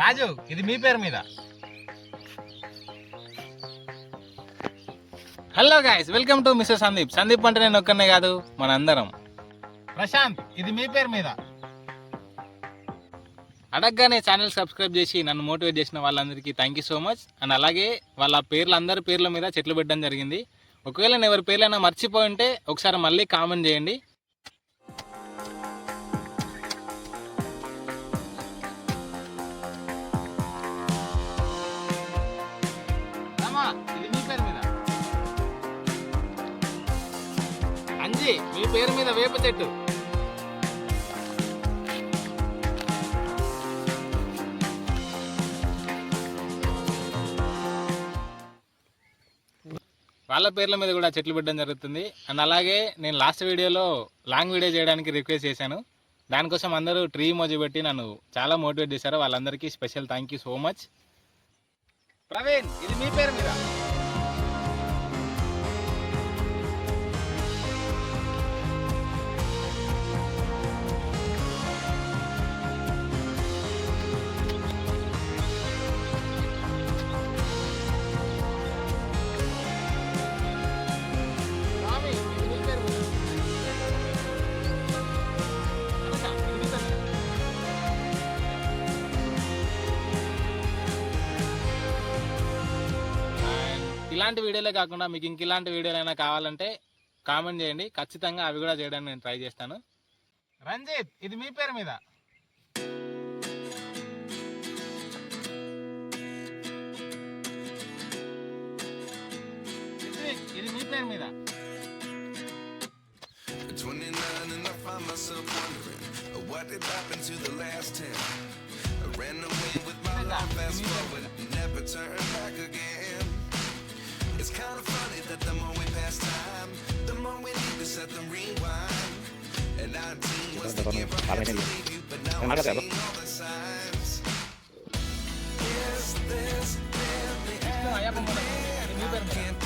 రాజు ఇది మీ పేరు మీద. Hello guys welcome to mister Sandeep Sandeep అంటే నేను ఒక్కనే కాదు మన అందరం ప్రశాంత్ ఇది మీ పేరు మీద. అడగగానే ఛానల్ సబ్స్క్రైబ్ చేసి నన్ను మోటివేట్ చేసిన వాళ్ళందరికీ thank you so much and అలాగే వాళ్ళ పేర్లు అందరి పేర్ల మీద చెట్లు పెట్టడం జరిగింది. ఒకవేళ నేను ఎవరి పేర్లైనా మర్చిపోయి ఉంటే ఒకసారి మళ్ళీ కామెంట్ చేయండి. రాజీ మీ పేరు మీద వేప చెట్టు. వాళ్ళ పేర్ల మీద కూడా చెట్లు పెట్టడం జరుగుతుంది. అండ్ అలాగే నేను లాస్ట్ వీడియోలో లాంగ్ వీడియో చేయడానికి రిక్వెస్ట్ చేశాను. దానికోసం అందరూ ట్రీ మోజీ పెట్టి నన్ను చాలా మోటివేట్ చేశారు. వాళ్ళందరికీ special thank you so much. Praveen ఇది మీ పేరు మీద. ఇలాంటి వీడియోలే కాకుండా మీకు ఇంక ఇలాంటి వీడియోలు అయినా కావాలంటే కామెంట్ చేయండి ఖచ్చితంగా అవి కూడా చేయడానికి నేను ట్రై చేస్తాను రంజిత్ ఇది మీ పేరు మీద ఇది మీ పేరు మీద What did happen to the last 10? I. It's kind of funny that the more we pass time, the more we need to set them rewind. And 19 was the year I had to leave you, but now I'm seeing all the signs. Is this really happening? I can't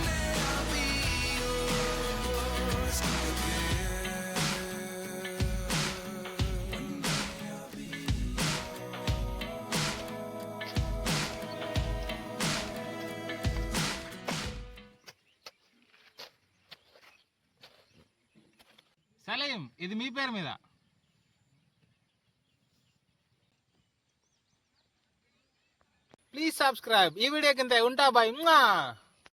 day I'll be Salim ఇది మీ పేరు మీద please subscribe ఈ video కింద ఉంటా bye.